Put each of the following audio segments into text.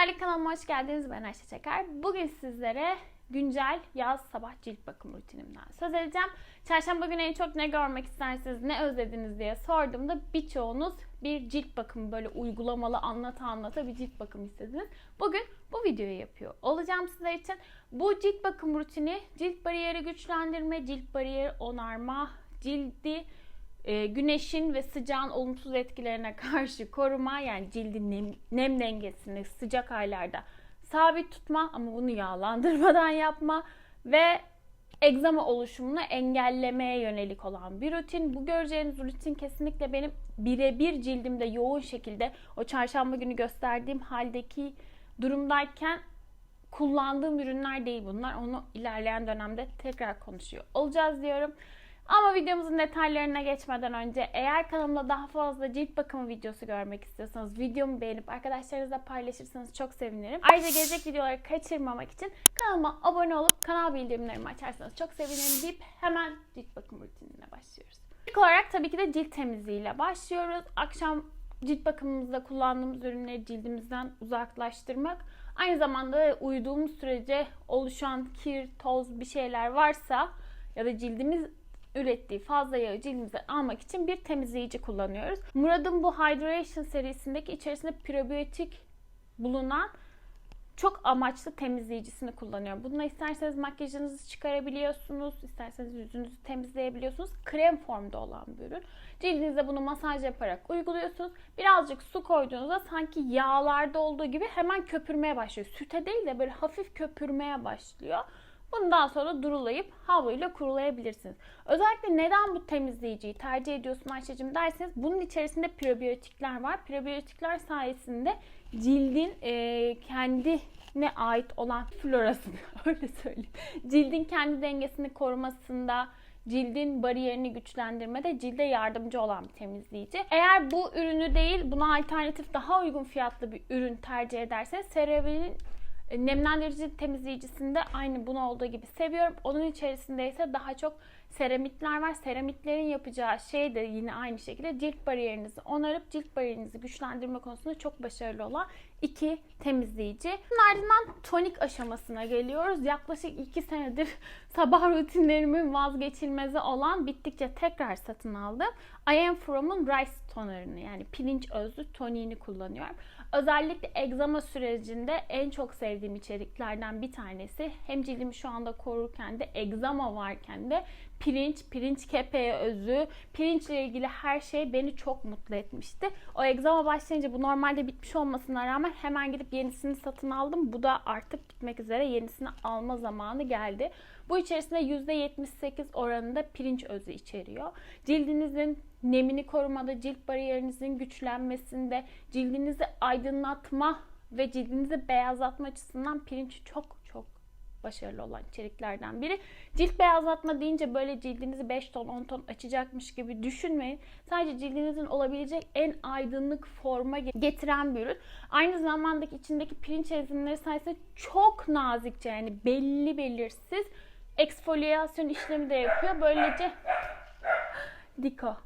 Güzellik kanalıma hoş geldiniz. Ben Ayşe Çeker. Bugün sizlere güncel yaz sabah cilt bakım rutinimden söz edeceğim. Çarşamba günü en çok ne görmek istersiniz, ne özlediniz diye sorduğumda birçoğunuz bir cilt bakımı böyle uygulamalı anlata anlata bir cilt bakımı istediniz. Bugün bu videoyu yapıyor olacağım sizler için. Bu cilt bakım rutini cilt bariyeri güçlendirme, cilt bariyeri onarma, cildi e, güneşin ve sıcağın olumsuz etkilerine karşı koruma yani cildin nem, nem dengesini sıcak aylarda sabit tutma ama bunu yağlandırmadan yapma ve egzama oluşumunu engellemeye yönelik olan bir rutin. Bu göreceğiniz rutin kesinlikle benim birebir cildimde yoğun şekilde o çarşamba günü gösterdiğim haldeki durumdayken kullandığım ürünler değil bunlar. Onu ilerleyen dönemde tekrar konuşuyor olacağız diyorum. Ama videomuzun detaylarına geçmeden önce eğer kanalımda daha fazla cilt bakımı videosu görmek istiyorsanız videomu beğenip arkadaşlarınızla paylaşırsanız çok sevinirim. Ayrıca gelecek videoları kaçırmamak için kanalıma abone olup kanal bildirimlerimi açarsanız çok sevinirim deyip hemen cilt bakım rutinine başlıyoruz. İlk olarak tabii ki de cilt temizliğiyle başlıyoruz. Akşam cilt bakımımızda kullandığımız ürünleri cildimizden uzaklaştırmak. Aynı zamanda uyuduğumuz sürece oluşan kir, toz bir şeyler varsa ya da cildimiz ürettiği fazla yağı cildimize almak için bir temizleyici kullanıyoruz. Murad'ın bu Hydration serisindeki içerisinde probiyotik bulunan çok amaçlı temizleyicisini kullanıyorum. Bununla isterseniz makyajınızı çıkarabiliyorsunuz, isterseniz yüzünüzü temizleyebiliyorsunuz. Krem formda olan bir ürün. Cildinize bunu masaj yaparak uyguluyorsunuz. Birazcık su koyduğunuzda sanki yağlarda olduğu gibi hemen köpürmeye başlıyor. Süte değil de böyle hafif köpürmeye başlıyor. Bundan sonra durulayıp havluyla kurulayabilirsiniz. Özellikle neden bu temizleyiciyi tercih ediyorsun Ayşe'cim derseniz bunun içerisinde probiyotikler var. Probiyotikler sayesinde cildin e, kendine ait olan florasını öyle söyleyeyim. Cildin kendi dengesini korumasında, cildin bariyerini güçlendirmede cilde yardımcı olan bir temizleyici. Eğer bu ürünü değil buna alternatif daha uygun fiyatlı bir ürün tercih ederseniz CeraVe'nin Nemlendirici temizleyicisinde aynı bunu olduğu gibi seviyorum. Onun içerisinde ise daha çok seramitler var. Seramitlerin yapacağı şey de yine aynı şekilde cilt bariyerinizi onarıp cilt bariyerinizi güçlendirme konusunda çok başarılı olan iki temizleyici. Bunun ardından tonik aşamasına geliyoruz. Yaklaşık iki senedir sabah rutinlerimin vazgeçilmezi olan bittikçe tekrar satın aldım. I Am From'un Rice tonerını yani pirinç özlü toniğini kullanıyorum. Özellikle egzama sürecinde en çok sevdiğim içeriklerden bir tanesi. Hem cildimi şu anda korurken de egzama varken de pirinç, pirinç kepeği özü, pirinçle ilgili her şey beni çok mutlu etmişti. O egzama başlayınca bu normalde bitmiş olmasına rağmen hemen gidip yenisini satın aldım. Bu da artık bitmek üzere yenisini alma zamanı geldi. Bu içerisinde %78 oranında pirinç özü içeriyor. Cildinizin nemini korumada, cilt bariyerinizin güçlenmesinde, cildinizi aydınlatma ve cildinizi beyazlatma açısından pirinç çok çok başarılı olan içeriklerden biri. Cilt beyazlatma deyince böyle cildinizi 5 ton 10 ton açacakmış gibi düşünmeyin. Sadece cildinizin olabilecek en aydınlık forma getiren bir ürün. Aynı zamanda içindeki pirinç enzimleri sayesinde çok nazikçe yani belli belirsiz eksfoliyasyon işlemi de yapıyor. Böylece Diko.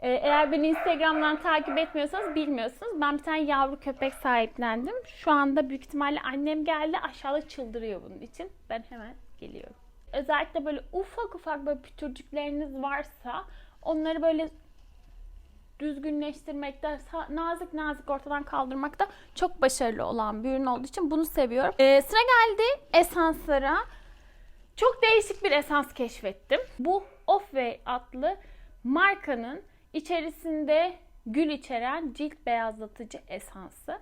Ee, eğer beni Instagram'dan takip etmiyorsanız bilmiyorsunuz. Ben bir tane yavru köpek sahiplendim. Şu anda büyük ihtimalle annem geldi. Aşağıda çıldırıyor bunun için. Ben hemen geliyorum. Özellikle böyle ufak ufak böyle pütürcükleriniz varsa onları böyle düzgünleştirmekte, nazik nazik ortadan kaldırmakta çok başarılı olan bir ürün olduğu için bunu seviyorum. Ee, sıra geldi esanslara. Çok değişik bir esans keşfettim. Bu Off Way adlı markanın içerisinde gül içeren cilt beyazlatıcı esansı.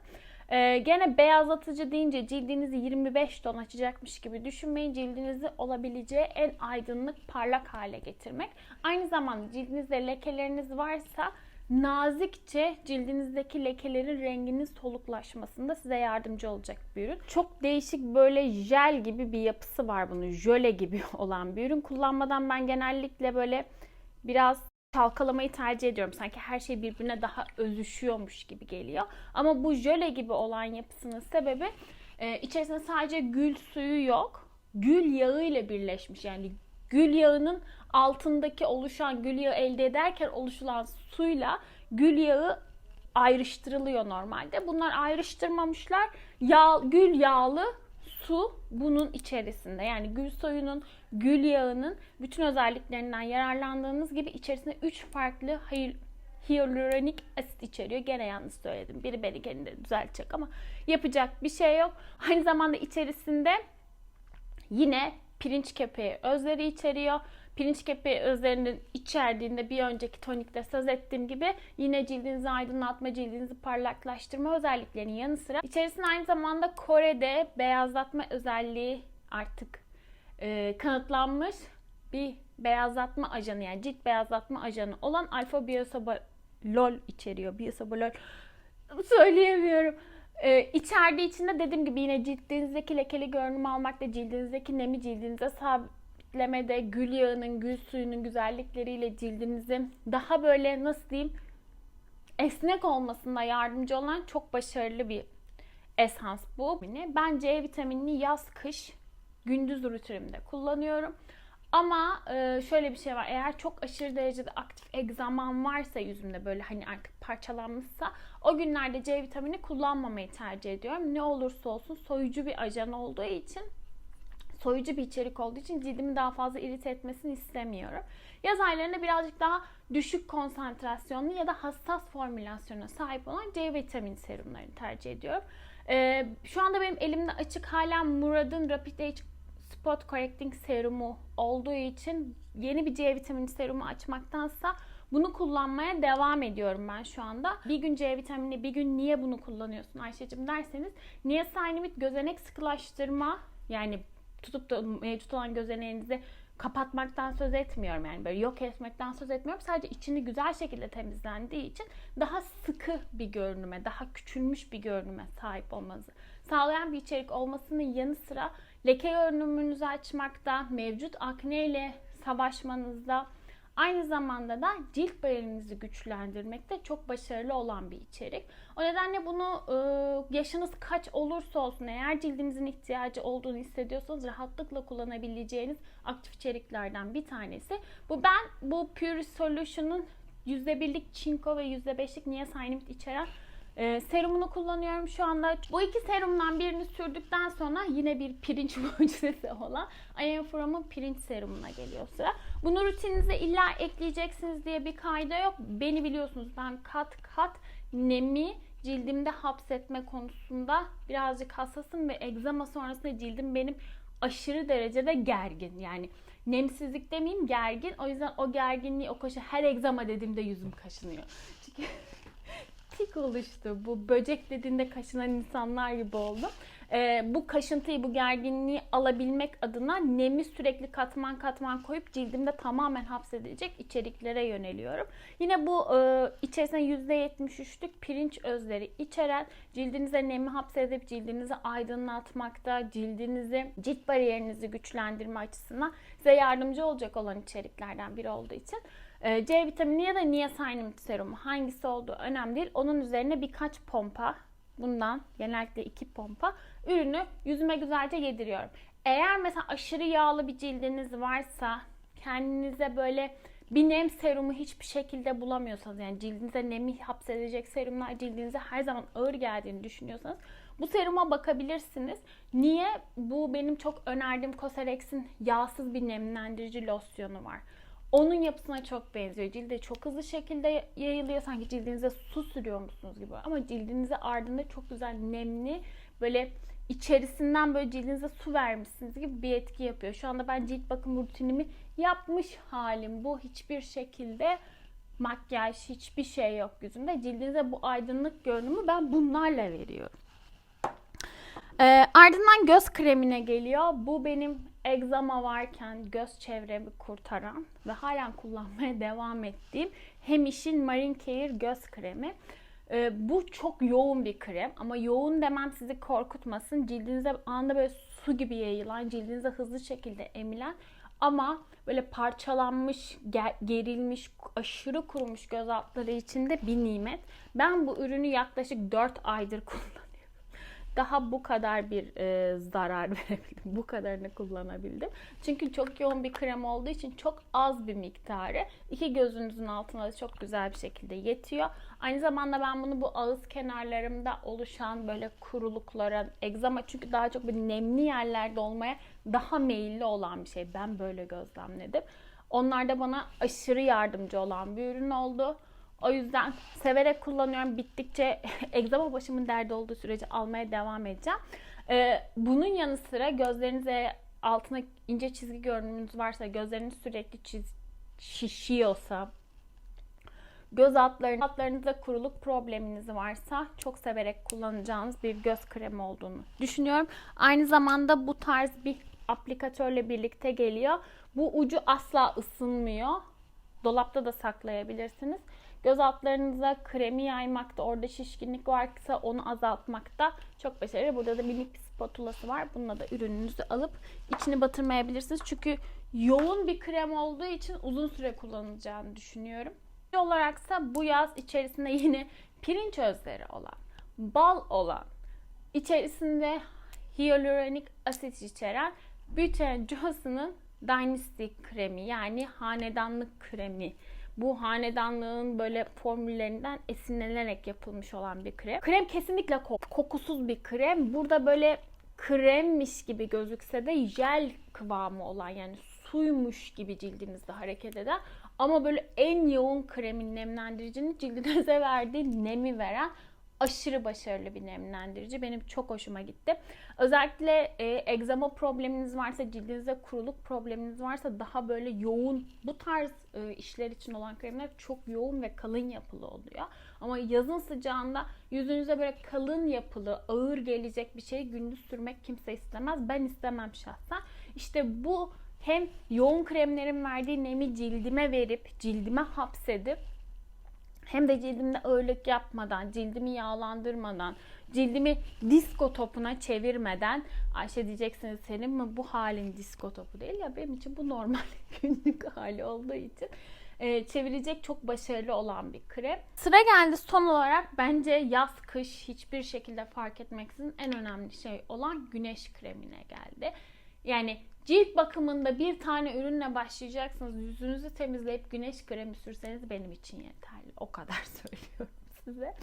Ee, gene beyazlatıcı deyince cildinizi 25 ton açacakmış gibi düşünmeyin. Cildinizi olabileceği en aydınlık, parlak hale getirmek. Aynı zamanda cildinizde lekeleriniz varsa nazikçe cildinizdeki lekelerin renginin soluklaşmasında size yardımcı olacak bir ürün. Çok değişik böyle jel gibi bir yapısı var bunun. Jöle gibi olan bir ürün. Kullanmadan ben genellikle böyle biraz çalkalamayı tercih ediyorum. Sanki her şey birbirine daha özüşüyormuş gibi geliyor. Ama bu jöle gibi olan yapısının sebebi e, içerisinde sadece gül suyu yok. Gül yağı ile birleşmiş. Yani gül yağının altındaki oluşan gül yağı elde ederken oluşulan suyla gül yağı ayrıştırılıyor normalde. Bunlar ayrıştırmamışlar. Yağ, gül yağlı su bunun içerisinde. Yani gül soyunun, gül yağının bütün özelliklerinden yararlandığınız gibi içerisinde 3 farklı hyaluronik asit içeriyor. Gene yanlış söyledim. Biri beni kendini düzeltecek ama yapacak bir şey yok. Aynı zamanda içerisinde yine pirinç kepeği özleri içeriyor. Pirinç kepeği özlerinin içerdiğinde bir önceki tonikte söz ettiğim gibi yine cildinizi aydınlatma, cildinizi parlaklaştırma özelliklerinin yanı sıra içerisinde aynı zamanda Kore'de beyazlatma özelliği artık e, kanıtlanmış bir beyazlatma ajanı yani cilt beyazlatma ajanı olan alfa biyosobalol içeriyor. Biyosobalol söyleyemiyorum. Ee, içerdiği içinde dediğim gibi yine cildinizdeki lekeli görünüm almakta, cildinizdeki nemi cildinize sabitlemede, gül yağının, gül suyunun güzellikleriyle cildinizi daha böyle nasıl diyeyim esnek olmasında yardımcı olan çok başarılı bir esans bu. Ben C vitaminini yaz kış gündüz rutinimde kullanıyorum. Ama e, şöyle bir şey var. Eğer çok aşırı derecede aktif egzamam varsa yüzümde böyle hani artık parçalanmışsa o günlerde C vitamini kullanmamayı tercih ediyorum. Ne olursa olsun soyucu bir ajan olduğu için soyucu bir içerik olduğu için cildimi daha fazla irite etmesini istemiyorum. Yaz aylarında birazcık daha düşük konsantrasyonlu ya da hassas formülasyona sahip olan C vitamini serumlarını tercih ediyorum. Ee, şu anda benim elimde açık hala Murad'ın Rapid Age Spot Correcting serumu olduğu için yeni bir C vitamini serumu açmaktansa bunu kullanmaya devam ediyorum ben şu anda. Bir gün C vitamini, bir gün niye bunu kullanıyorsun Ayşe'cim derseniz niacinamide gözenek sıkılaştırma yani tutup da mevcut olan gözeneğinizi kapatmaktan söz etmiyorum yani böyle yok etmekten söz etmiyorum. Sadece içini güzel şekilde temizlendiği için daha sıkı bir görünüme, daha küçülmüş bir görünüme sahip olmanızı sağlayan bir içerik olmasının yanı sıra leke görünümünüzü açmakta, mevcut akne ile savaşmanızda, aynı zamanda da cilt bariyerinizi güçlendirmekte çok başarılı olan bir içerik. O nedenle bunu yaşınız kaç olursa olsun eğer cildinizin ihtiyacı olduğunu hissediyorsanız rahatlıkla kullanabileceğiniz aktif içeriklerden bir tanesi. Bu ben bu Pure Solution'un %1'lik çinko ve %5'lik niacinamide içeren e, serumunu kullanıyorum şu anda. Bu iki serumdan birini sürdükten sonra yine bir pirinç mucizesi olan I Am From'un pirinç serumuna geliyor sıra. Bunu rutininize illa ekleyeceksiniz diye bir kayda yok. Beni biliyorsunuz ben kat kat nemi cildimde hapsetme konusunda birazcık hassasım ve egzama sonrasında cildim benim aşırı derecede gergin. Yani nemsizlik demeyeyim gergin. O yüzden o gerginliği o kaşı her egzama dediğimde yüzüm kaşınıyor. Çünkü tik oluştu. Bu böcek dediğinde kaşınan insanlar gibi oldum. Ee, bu kaşıntıyı, bu gerginliği alabilmek adına nemi sürekli katman katman koyup cildimde tamamen hapsedilecek içeriklere yöneliyorum. Yine bu e, içerisinde %73'lük pirinç özleri içeren cildinize nemi hapsedip cildinizi aydınlatmakta, cildinizi, cilt bariyerinizi güçlendirme açısından size yardımcı olacak olan içeriklerden biri olduğu için C vitamini ya da niacinamide serumu hangisi olduğu önemli değil. Onun üzerine birkaç pompa bundan genellikle iki pompa ürünü yüzüme güzelce yediriyorum. Eğer mesela aşırı yağlı bir cildiniz varsa kendinize böyle bir nem serumu hiçbir şekilde bulamıyorsanız yani cildinize nemi hapsedecek serumlar cildinize her zaman ağır geldiğini düşünüyorsanız bu seruma bakabilirsiniz. Niye? Bu benim çok önerdiğim Cosrx'in yağsız bir nemlendirici losyonu var. Onun yapısına çok benziyor. Cilde çok hızlı şekilde yayılıyor. Sanki cildinize su sürüyor musunuz gibi. Ama cildinize ardında çok güzel nemli böyle içerisinden böyle cildinize su vermişsiniz gibi bir etki yapıyor. Şu anda ben cilt bakım rutinimi yapmış halim bu. Hiçbir şekilde makyaj, hiçbir şey yok yüzümde. Cildinize bu aydınlık görünümü ben bunlarla veriyorum. Ee, ardından göz kremine geliyor. Bu benim egzama varken göz çevremi kurtaran ve halen kullanmaya devam ettiğim Hemiş'in Marine Care göz kremi. Ee, bu çok yoğun bir krem ama yoğun demem sizi korkutmasın. Cildinize anda böyle su gibi yayılan, cildinize hızlı şekilde emilen ama böyle parçalanmış, gerilmiş, aşırı kurumuş göz altları içinde bir nimet. Ben bu ürünü yaklaşık 4 aydır kullanıyorum. Daha bu kadar bir e, zarar verebildim. Bu kadarını kullanabildim. Çünkü çok yoğun bir krem olduğu için çok az bir miktarı iki gözünüzün altına da çok güzel bir şekilde yetiyor. Aynı zamanda ben bunu bu ağız kenarlarımda oluşan böyle kuruluklara, egzama çünkü daha çok bir nemli yerlerde olmaya daha meyilli olan bir şey. Ben böyle gözlemledim. Onlar da bana aşırı yardımcı olan bir ürün oldu. O yüzden severek kullanıyorum. Bittikçe egzama başımın derdi olduğu sürece almaya devam edeceğim. Ee, bunun yanı sıra gözlerinize altına ince çizgi görünümünüz varsa, gözleriniz sürekli çiz, şişiyorsa, göz altlarınız, altlarınızda kuruluk probleminiz varsa çok severek kullanacağınız bir göz kremi olduğunu düşünüyorum. Aynı zamanda bu tarz bir aplikatörle birlikte geliyor. Bu ucu asla ısınmıyor. Dolapta da saklayabilirsiniz. Göz altlarınıza kremi yaymakta, orada şişkinlik varsa onu azaltmakta çok başarılı. Burada da minik bir spatulası var. Bununla da ürününüzü alıp içini batırmayabilirsiniz. Çünkü yoğun bir krem olduğu için uzun süre kullanılacağını düşünüyorum. olaraksa bu yaz içerisinde yine pirinç özleri olan, bal olan, içerisinde hyaluronik asit içeren Beauty Johnson'ın Dynasty kremi yani hanedanlık kremi. Bu hanedanlığın böyle formüllerinden esinlenerek yapılmış olan bir krem. Krem kesinlikle kok- kokusuz bir krem. Burada böyle kremmiş gibi gözükse de jel kıvamı olan yani suymuş gibi cildinizde hareket eden ama böyle en yoğun kremin nemlendiricinin cildinize verdiği nemi veren aşırı başarılı bir nemlendirici. Benim çok hoşuma gitti. Özellikle e, egzama probleminiz varsa, cildinizde kuruluk probleminiz varsa daha böyle yoğun bu tarz e, işler için olan kremler çok yoğun ve kalın yapılı oluyor. Ama yazın sıcağında yüzünüze böyle kalın yapılı, ağır gelecek bir şeyi gündüz sürmek kimse istemez. Ben istemem şahsen. İşte bu hem yoğun kremlerin verdiği nemi cildime verip, cildime hapsedip hem de cildimde ağırlık yapmadan, cildimi yağlandırmadan, cildimi disko topuna çevirmeden Ayşe diyeceksiniz senin mi bu halin disko topu değil ya benim için bu normal günlük hali olduğu için e, çevirecek çok başarılı olan bir krem. Sıra geldi son olarak bence yaz kış hiçbir şekilde fark etmeksizin en önemli şey olan güneş kremine geldi. Yani cilt bakımında bir tane ürünle başlayacaksınız. Yüzünüzü temizleyip güneş kremi sürseniz benim için yeterli. O kadar söylüyorum size.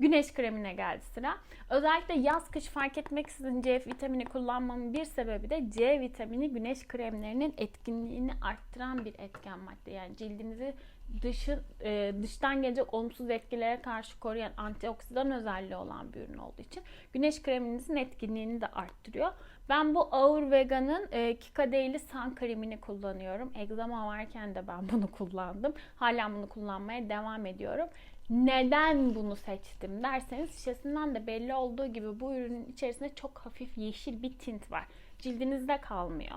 Güneş kremine geldi sıra. Özellikle yaz kış fark etmeksizin C vitamini kullanmamın bir sebebi de C vitamini güneş kremlerinin etkinliğini arttıran bir etken madde. Yani cildinizi dışı, e, dıştan gelecek olumsuz etkilere karşı koruyan antioksidan özelliği olan bir ürün olduğu için güneş kreminizin etkinliğini de arttırıyor. Ben bu Our Vegan'ın e, Kika Daily Sun kremini kullanıyorum. Egzama varken de ben bunu kullandım. Hala bunu kullanmaya devam ediyorum. Neden bunu seçtim derseniz şişesinden de belli olduğu gibi bu ürünün içerisinde çok hafif yeşil bir tint var. Cildinizde kalmıyor.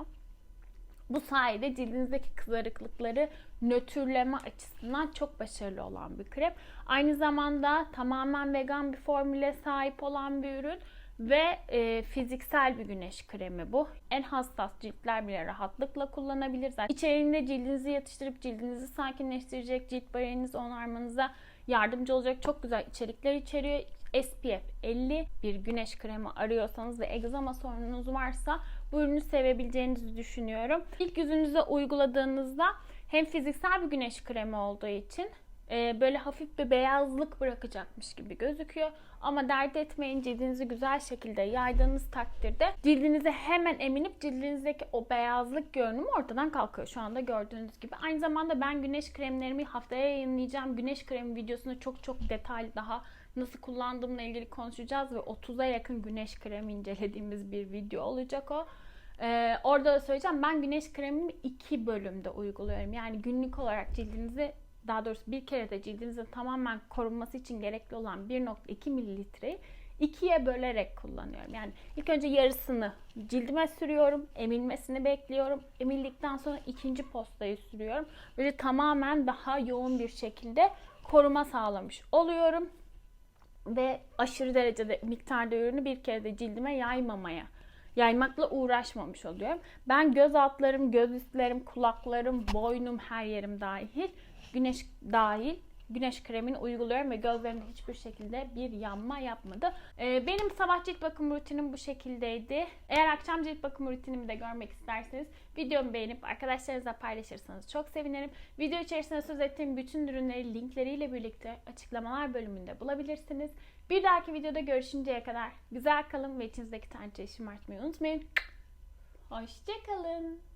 Bu sayede cildinizdeki kızarıklıkları nötrleme açısından çok başarılı olan bir krem. Aynı zamanda tamamen vegan bir formüle sahip olan bir ürün ve e, fiziksel bir güneş kremi bu. En hassas ciltler bile rahatlıkla kullanabilir. Zaten içeriğinde cildinizi yatıştırıp cildinizi sakinleştirecek, cilt bariyerinizi onarmanıza yardımcı olacak çok güzel içerikler içeriyor. SPF 50 bir güneş kremi arıyorsanız ve egzama sorununuz varsa bu ürünü sevebileceğinizi düşünüyorum. İlk yüzünüze uyguladığınızda hem fiziksel bir güneş kremi olduğu için e, böyle hafif bir beyazlık bırakacakmış gibi gözüküyor. Ama dert etmeyin cildinizi güzel şekilde yaydığınız takdirde cildinize hemen eminip cildinizdeki o beyazlık görünümü ortadan kalkıyor. Şu anda gördüğünüz gibi. Aynı zamanda ben güneş kremlerimi haftaya yayınlayacağım. Güneş kremi videosunda çok çok detaylı daha nasıl kullandığımla ilgili konuşacağız ve 30'a yakın güneş kremi incelediğimiz bir video olacak o. Ee, orada da söyleyeceğim ben güneş kremimi iki bölümde uyguluyorum. Yani günlük olarak cildinizi daha doğrusu bir kere de cildinizin tamamen korunması için gerekli olan 1.2 mililitreyi ikiye bölerek kullanıyorum. Yani ilk önce yarısını cildime sürüyorum, emilmesini bekliyorum. Emildikten sonra ikinci postayı sürüyorum. Böyle tamamen daha yoğun bir şekilde koruma sağlamış oluyorum. Ve aşırı derecede miktarda ürünü bir kere de cildime yaymamaya yaymakla uğraşmamış oluyorum. Ben göz altlarım, göz üstlerim, kulaklarım, boynum, her yerim dahil güneş dahil güneş kremini uyguluyorum ve gözlerimde hiçbir şekilde bir yanma yapmadı. Ee, benim sabah cilt bakım rutinim bu şekildeydi. Eğer akşam cilt bakım rutinimi de görmek isterseniz videomu beğenip arkadaşlarınızla paylaşırsanız çok sevinirim. Video içerisinde söz ettiğim bütün ürünleri linkleriyle birlikte açıklamalar bölümünde bulabilirsiniz. Bir dahaki videoda görüşünceye kadar güzel kalın ve içinizdeki tanrıçayı şımartmayı unutmayın. Hoşçakalın.